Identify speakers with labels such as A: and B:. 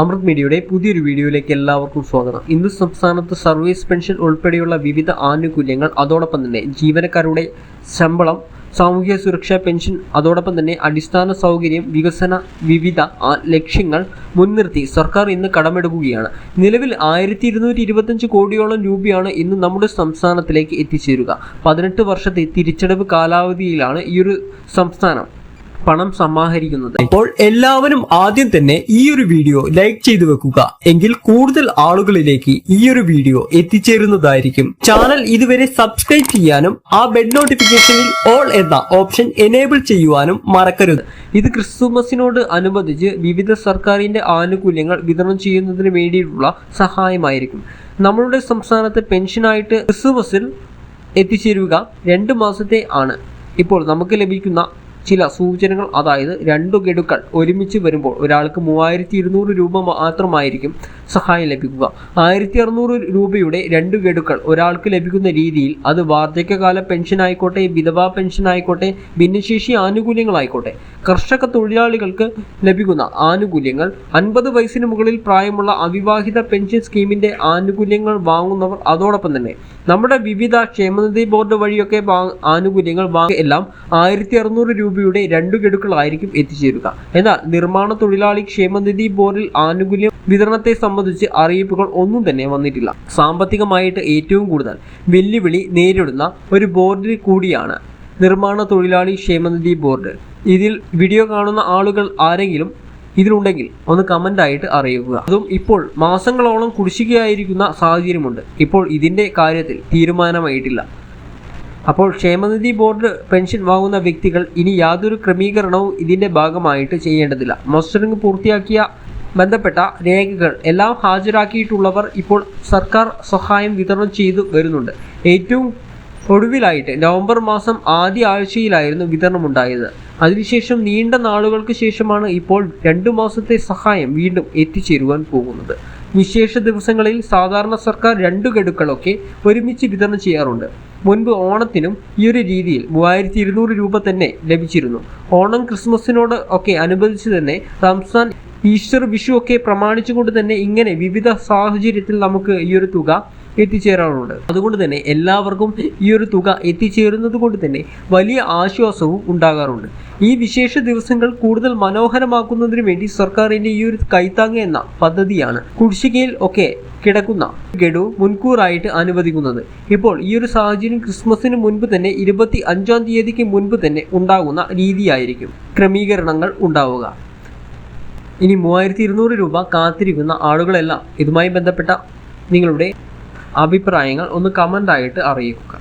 A: അമൃത് മീഡിയയുടെ പുതിയൊരു വീഡിയോയിലേക്ക് എല്ലാവർക്കും സ്വാഗതം ഇന്ന് സംസ്ഥാനത്ത് സർവീസ് പെൻഷൻ ഉൾപ്പെടെയുള്ള വിവിധ ആനുകൂല്യങ്ങൾ അതോടൊപ്പം തന്നെ ജീവനക്കാരുടെ ശമ്പളം സാമൂഹ്യ സുരക്ഷാ പെൻഷൻ അതോടൊപ്പം തന്നെ അടിസ്ഥാന സൗകര്യം വികസന വിവിധ ലക്ഷ്യങ്ങൾ മുൻനിർത്തി സർക്കാർ ഇന്ന് കടമെടുക്കുകയാണ് നിലവിൽ ആയിരത്തി ഇരുന്നൂറ്റി ഇരുപത്തഞ്ച് കോടിയോളം രൂപയാണ് ഇന്ന് നമ്മുടെ സംസ്ഥാനത്തിലേക്ക് എത്തിച്ചേരുക പതിനെട്ട് വർഷത്തെ തിരിച്ചടവ് കാലാവധിയിലാണ് ഈ ഒരു സംസ്ഥാനം പണം സമാഹരിക്കുന്നത്
B: അപ്പോൾ എല്ലാവരും ആദ്യം തന്നെ ഈ ഒരു വീഡിയോ ലൈക്ക് ചെയ്തു വെക്കുക എങ്കിൽ കൂടുതൽ ആളുകളിലേക്ക് ഈ ഒരു വീഡിയോ എത്തിച്ചേരുന്നതായിരിക്കും ചാനൽ ഇതുവരെ സബ്സ്ക്രൈബ് ചെയ്യാനും ആ ബെഡ് നോട്ടിഫിക്കേഷനിൽ ഓൾ എന്ന ഓപ്ഷൻ എനേബിൾ ചെയ്യുവാനും മറക്കരുത് ഇത് ക്രിസ്തുമസിനോട് അനുബന്ധിച്ച് വിവിധ സർക്കാരിന്റെ ആനുകൂല്യങ്ങൾ വിതരണം ചെയ്യുന്നതിന് വേണ്ടിയിട്ടുള്ള സഹായമായിരിക്കും നമ്മളുടെ സംസ്ഥാനത്ത് പെൻഷനായിട്ട് ക്രിസ്തുമസിൽ എത്തിച്ചേരുക രണ്ട് മാസത്തെ ആണ് ഇപ്പോൾ നമുക്ക് ലഭിക്കുന്ന ചില സൂചനകൾ അതായത് രണ്ടു ഗഡുക്കൾ ഒരുമിച്ച് വരുമ്പോൾ ഒരാൾക്ക് മൂവായിരത്തി ഇരുന്നൂറ് രൂപ മാത്രമായിരിക്കും സഹായം ലഭിക്കുക ആയിരത്തി അറുന്നൂറ് രൂപയുടെ രണ്ട് ഗഡുക്കൾ ഒരാൾക്ക് ലഭിക്കുന്ന രീതിയിൽ അത് വാർദ്ധക്യകാല പെൻഷൻ ആയിക്കോട്ടെ വിധവാ പെൻഷൻ ആയിക്കോട്ടെ ഭിന്നശേഷി ആനുകൂല്യങ്ങളായിക്കോട്ടെ കർഷക തൊഴിലാളികൾക്ക് ലഭിക്കുന്ന ആനുകൂല്യങ്ങൾ അൻപത് വയസ്സിന് മുകളിൽ പ്രായമുള്ള അവിവാഹിത പെൻഷൻ സ്കീമിൻ്റെ ആനുകൂല്യങ്ങൾ വാങ്ങുന്നവർ അതോടൊപ്പം തന്നെ നമ്മുടെ വിവിധ ക്ഷേമനിധി ബോർഡ് വഴിയൊക്കെ ആനുകൂല്യങ്ങൾ വാങ്ങ എല്ലാം ആയിരത്തി അറുന്നൂറ് രൂപ രൂപയുടെ രണ്ടു ഗഡുക്കളായിരിക്കും എത്തിച്ചേരുക എന്നാൽ നിർമ്മാണ തൊഴിലാളി ക്ഷേമനിധി ബോർഡിൽ ആനുകൂല്യം വിതരണത്തെ സംബന്ധിച്ച് അറിയിപ്പുകൾ ഒന്നും തന്നെ വന്നിട്ടില്ല സാമ്പത്തികമായിട്ട് ഏറ്റവും കൂടുതൽ വെല്ലുവിളി നേരിടുന്ന ഒരു ബോർഡിൽ കൂടിയാണ് നിർമ്മാണ തൊഴിലാളി ക്ഷേമനിധി ബോർഡ് ഇതിൽ വീഡിയോ കാണുന്ന ആളുകൾ ആരെങ്കിലും ഇതിലുണ്ടെങ്കിൽ ഒന്ന് കമൻ്റായിട്ട് അറിയിക്കുക അതും ഇപ്പോൾ മാസങ്ങളോളം കുടിശ്ശികയായിരിക്കുന്ന സാഹചര്യമുണ്ട് ഇപ്പോൾ ഇതിൻ്റെ കാര്യത്തിൽ തീരുമാനമായിട്ടില്ല അപ്പോൾ ക്ഷേമനിധി ബോർഡ് പെൻഷൻ വാങ്ങുന്ന വ്യക്തികൾ ഇനി യാതൊരു ക്രമീകരണവും ഇതിൻ്റെ ഭാഗമായിട്ട് ചെയ്യേണ്ടതില്ല മോസ്റ്ററിംഗ് പൂർത്തിയാക്കിയ ബന്ധപ്പെട്ട രേഖകൾ എല്ലാം ഹാജരാക്കിയിട്ടുള്ളവർ ഇപ്പോൾ സർക്കാർ സഹായം വിതരണം ചെയ്തു വരുന്നുണ്ട് ഏറ്റവും ഒടുവിലായിട്ട് നവംബർ മാസം ആദ്യ ആഴ്ചയിലായിരുന്നു ഉണ്ടായത് അതിനുശേഷം നീണ്ട നാളുകൾക്ക് ശേഷമാണ് ഇപ്പോൾ രണ്ടു മാസത്തെ സഹായം വീണ്ടും എത്തിച്ചേരുവാൻ പോകുന്നത് വിശേഷ ദിവസങ്ങളിൽ സാധാരണ സർക്കാർ രണ്ടു ഗഡുക്കളൊക്കെ ഒരുമിച്ച് വിതരണം ചെയ്യാറുണ്ട് മുൻപ് ഓണത്തിനും ഈ ഒരു രീതിയിൽ മൂവായിരത്തി ഇരുന്നൂറ് രൂപ തന്നെ ലഭിച്ചിരുന്നു ഓണം ക്രിസ്മസിനോട് ഒക്കെ അനുബന്ധിച്ച് തന്നെ റംസാൻ ഈസ്റ്റർ വിഷു ഒക്കെ പ്രമാണിച്ചുകൊണ്ട് തന്നെ ഇങ്ങനെ വിവിധ സാഹചര്യത്തിൽ നമുക്ക് ഈ ഒരു തുക എത്തിച്ചേരാറുണ്ട് അതുകൊണ്ട് തന്നെ എല്ലാവർക്കും ഈ ഒരു തുക എത്തിച്ചേരുന്നത് കൊണ്ട് തന്നെ വലിയ ആശ്വാസവും ഉണ്ടാകാറുണ്ട് ഈ വിശേഷ ദിവസങ്ങൾ കൂടുതൽ മനോഹരമാക്കുന്നതിന് വേണ്ടി സർക്കാരിന്റെ ഈ ഒരു കൈത്താങ് എന്ന പദ്ധതിയാണ് കുടിശ്ശികയിൽ ഒക്കെ കിടക്കുന്ന ഗഡു മുൻകൂറായിട്ട് അനുവദിക്കുന്നത് ഇപ്പോൾ ഈ ഒരു സാഹചര്യം ക്രിസ്മസിന് മുൻപ് തന്നെ ഇരുപത്തി അഞ്ചാം തീയതിക്ക് മുൻപ് തന്നെ ഉണ്ടാകുന്ന രീതിയായിരിക്കും ക്രമീകരണങ്ങൾ ഉണ്ടാവുക ഇനി മൂവായിരത്തി ഇരുന്നൂറ് രൂപ കാത്തിരിക്കുന്ന ആളുകളെല്ലാം ഇതുമായി ബന്ധപ്പെട്ട നിങ്ങളുടെ അഭിപ്രായങ്ങൾ ഒന്ന് ആയിട്ട് അറിയിക്കുക